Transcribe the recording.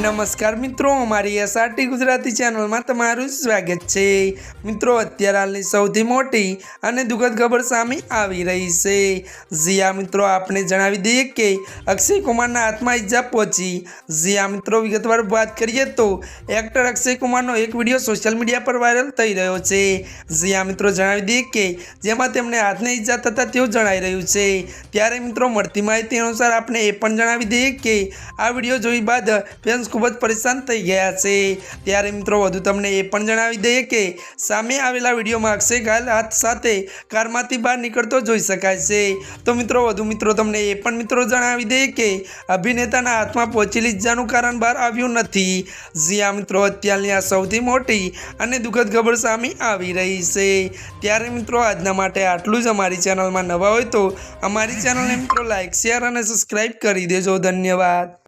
નમસ્કાર મિત્રો, અમારી એસઆરટી ગુજરાતી ચેનલમાં તમારું સ્વાગત છે. મિત્રો, અત્યારે હાલની સૌથી મોટી અને દુઃખદ ખબર સામે આવી રહી છે. જીયા મિત્રો આપણે જણાવી દઈએ કે અક્ષય કુમારના હાથમાં ઈજા પહોંચી. જીયા મિત્રો, વિગતવાર વાત કરીએ તો એક્ટર અક્ષય કુમારનો એક વીડિયો સોશિયલ મીડિયા પર વાયરલ થઈ રહ્યો છે. જીયા મિત્રો, જણાવી દઈએ કે જેમાં તેમને હાથને ઈજા થતાં તેવું જણાઈ રહ્યું છે. ત્યારે, મિત્રો, મળતી માહિતી અનુસાર આપણે એ પણ જણાવી દઈએ કે આ વીડિયો જોઈ બાદ ફેન્સ ખૂબ જ પરેશાન થઈ ગયા છે. ત્યારે મિત્રો, વધુ તમને એ પણ જણાવી દઈએ કે સામે આવેલા વિડીયોમાં અક્ષય ઘાયલ હાથ સાથે કારમાંથી બહાર નીકળતો જોઈ શકાય છે. તો મિત્રો, વધુ મિત્રો તમને એ પણ મિત્રો જણાવી દઈએ કે અભિનેતાના હાથમાં પહોંચેલી ઇજાનું કારણ બહાર આવ્યું નથી. જ્યાં મિત્રો, અત્યારની આ સૌથી મોટી અને દુઃખદ ખબર સામે આવી રહી છે. ત્યારે મિત્રો, આજના માટે આટલું જ. અમારી ચેનલમાં નવા હોય તો અમારી ચેનલને મિત્રો લાઇક શેર અને સબસ્ક્રાઈબ કરી દેજો. ધન્યવાદ.